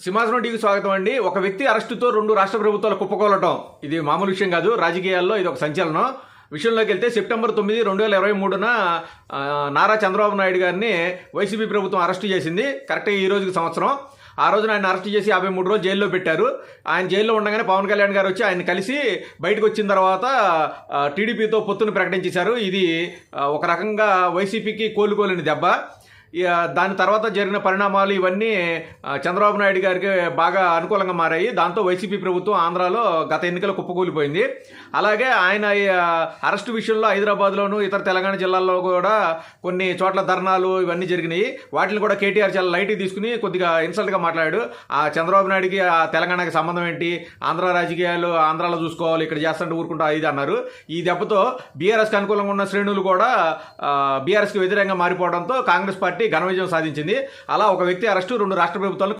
సింహాసనం టీవీ స్వాగతం అండి. ఒక వ్యక్తి అరెస్టుతో రెండు రాష్ట్ర ప్రభుత్వాలు కుప్పకోలటం. ఇది మామూలు విషయం కాదు రాజకీయాల్లో ఇది ఒక సంచలనం. విషయంలోకి వెళ్తే సెప్టెంబర్ తొమ్మిది రెండు వేల ఇరవై మూడున నారా చంద్రబాబు నాయుడు గారిని వైసీపీ ప్రభుత్వం అరెస్టు చేసింది. కరెక్ట్గా ఈ రోజుకి సంవత్సరం. ఆ రోజున ఆయన అరెస్ట్ చేసి యాభై మూడు రోజులు జైల్లో పెట్టారు. ఆయన జైల్లో ఉండగానే పవన్ కళ్యాణ్ గారు వచ్చి ఆయన కలిసి బయటకు వచ్చిన తర్వాత టీడీపీతో పొత్తును ప్రకటించేశారు. ఇది ఒక రకంగా వైసీపీకి కోలుకోలేని దెబ్బ. దాని తర్వాత జరిగిన పరిణామాలు ఇవన్నీ చంద్రబాబు నాయుడు గారికి బాగా అనుకూలంగా మారాయి. దాంతో వైసీపీ ప్రభుత్వం ఆంధ్రాలో గత ఎన్నికలు కుప్పకూలిపోయింది. అలాగే ఆయన అరెస్టు విషయంలో హైదరాబాద్లోను ఇతర తెలంగాణ జిల్లాల్లో కూడా కొన్ని చోట్ల ధర్నాలు ఇవన్నీ జరిగినాయి. వాటిని కూడా కేటీఆర్ చాలా లైట్గా తీసుకుని కొద్దిగా ఇన్సల్ట్గా మాట్లాడాడు. ఆ చంద్రబాబు నాయుడికి ఆ తెలంగాణకి సంబంధం ఏంటి? ఆంధ్ర రాజకీయాలు ఆంధ్రాలో చూసుకోవాలి ఇక్కడ చేస్తుంటే ఊరుకుంటా ఇది అన్నారు. ఈ దెబ్బతో బీఆర్ఎస్కి అనుకూలంగా ఉన్న శ్రేణులు కూడా బీఆర్ఎస్కి వ్యతిరేకంగా మారిపోవడంతో కాంగ్రెస్ పార్టీ పార్టీ ఘన విజయం సాధించింది. అలా ఒక వ్యక్తి అరెస్టు రెండు రాష్ట్ర ప్రభుత్వాలు